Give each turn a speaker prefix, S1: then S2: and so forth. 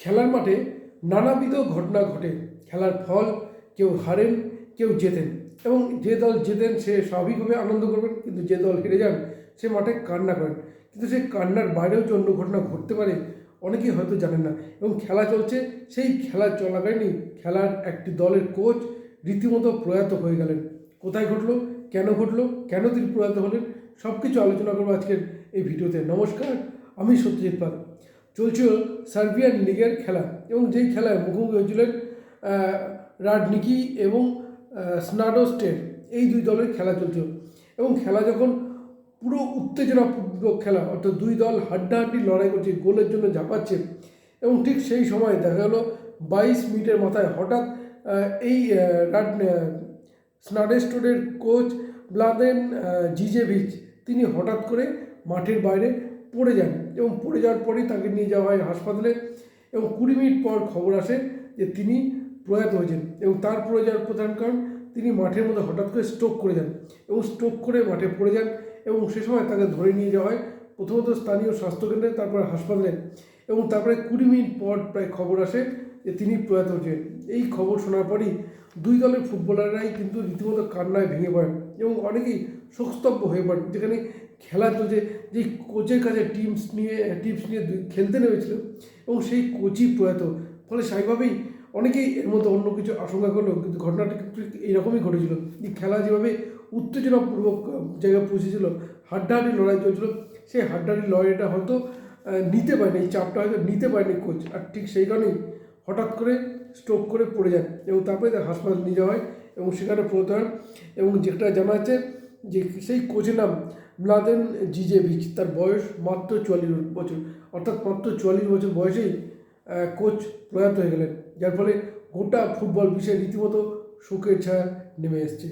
S1: খেলার মাঠে নানাবিধ ঘটনা ঘটে। খেলার ফল কেউ হারেন, কেউ জেতেন এবং যে দল জেতেন সে স্বাভাবিকভাবে আনন্দ করবেন, কিন্তু যে দল হেরে যান সে মাঠে কান্না করেন। কিন্তু সেই কান্নার বাইরেও যে অন্য ঘটনা ঘটতে পারে, অনেকেই হয়তো জানেন না। এবং খেলা চলছে, সেই খেলা চলাকালীনই খেলার একটি দলের কোচ রীতিমতো প্রয়াত হয়ে গেলেন। কোথায় ঘটলো, কেন ঘটলো, কেন তিনি প্রয়াত হলেন সব কিছু আলোচনা করব আজকের এই ভিডিওতে। নমস্কার, আমি সত্যজিৎ পাল। চলছিল সার্বিয়ান লিগের খেলা এবং যেই খেলায় মুখোমুখি হয়েছিলেন রাডনিকি এবং স্নাডোস্টের এই দুই দলের খেলা চলছিল। এবং খেলা যখন পুরো উত্তেজনাপূর্বক খেলা, অর্থাৎ দুই দল হাড্ডাহাড্ডি লড়াই করছে, গোলের জন্য ঝাঁপাচ্ছে, এবং ঠিক সেই সময় দেখা গেল বাইশ মিনিটের মাথায় হঠাৎ এই স্নাডেস্টোরের কোচ ব্লাদেন জিজেভিচ, তিনি হঠাৎ করে মাঠের বাইরে পড়ে যান এবং পড়ে যাওয়ার পরেই তাকে নিয়ে যাওয়া হয় হাসপাতালে এবং কুড়ি মিনিট পর খবর আসে যে তিনি প্রয়াত হয়েছেন এবং তার পড়ে যাওয়ার প্রধান কারণ তিনি মাঠের মধ্যে হঠাৎ করে স্ট্রোক করে যান এবং স্ট্রোক করে মাঠে পড়ে যান এবং সে সময় তাকে ধরে নিয়ে যাওয়া হয় প্রথমত স্থানীয় স্বাস্থ্যকেন্দ্রে, তারপরে হাসপাতালে এবং তারপরে কুড়ি মিনিট পর প্রায় খবর আসে যে তিনি প্রয়াত হয়েছেন। এই খবর শোনার পরই দুই দলের ফুটবলাররাই কিন্তু রীতিমতো কান্নায় ভেঙে পড়েন এবং অনেকেই শোকস্তব্ধ হয়ে পড়েন, যেখানে খেলা চলছে যে কোচের কাছে টিমস নিয়ে টিপস নিয়ে খেলতে নেমেছিল এবং সেই কোচই প্রয়াত। ফলে স্বাভাবিকভাবেই অনেকেই এর মধ্যে অন্য কিছু আশঙ্কা করল, কিন্তু ঘটনাটা কিন্তু এইরকমই ঘটেছিল। যে খেলা যেভাবে উত্তেজনাপূর্বক জায়গায় পৌঁছেছিল, হাড্ডাহাড্ডি লড়াই চলছিল, সেই হাড্ডাহাড্ডি লড়াইটা হয়তো নিতে পারেনি, এই চাপটা হয়তো নিতে পারেনি কোচ। আর ঠিক সেই কারণেই হঠাৎ করে স্ট্রোক করে পড়ে যান এবং তারপরে তাকে হাসপাতালে নিয়ে যাওয়া হয় এবং সেখানে পড়তে হয় এবং যেটা জানা যাচ্ছে যে সেই কোচের নাম ম্লাদেন জিজেভিচ, তার বয়স মাত্র চুয়াল্লিশ বছর। অর্থাৎ মাত্র চুয়াল্লিশ বছর বয়সেই কোচ প্রয়াত হয়ে গেলেন। যার ফলে গোটা ফুটবল বিশ্বে রীতিমতো শোকের ছায়া নেমে এসছে।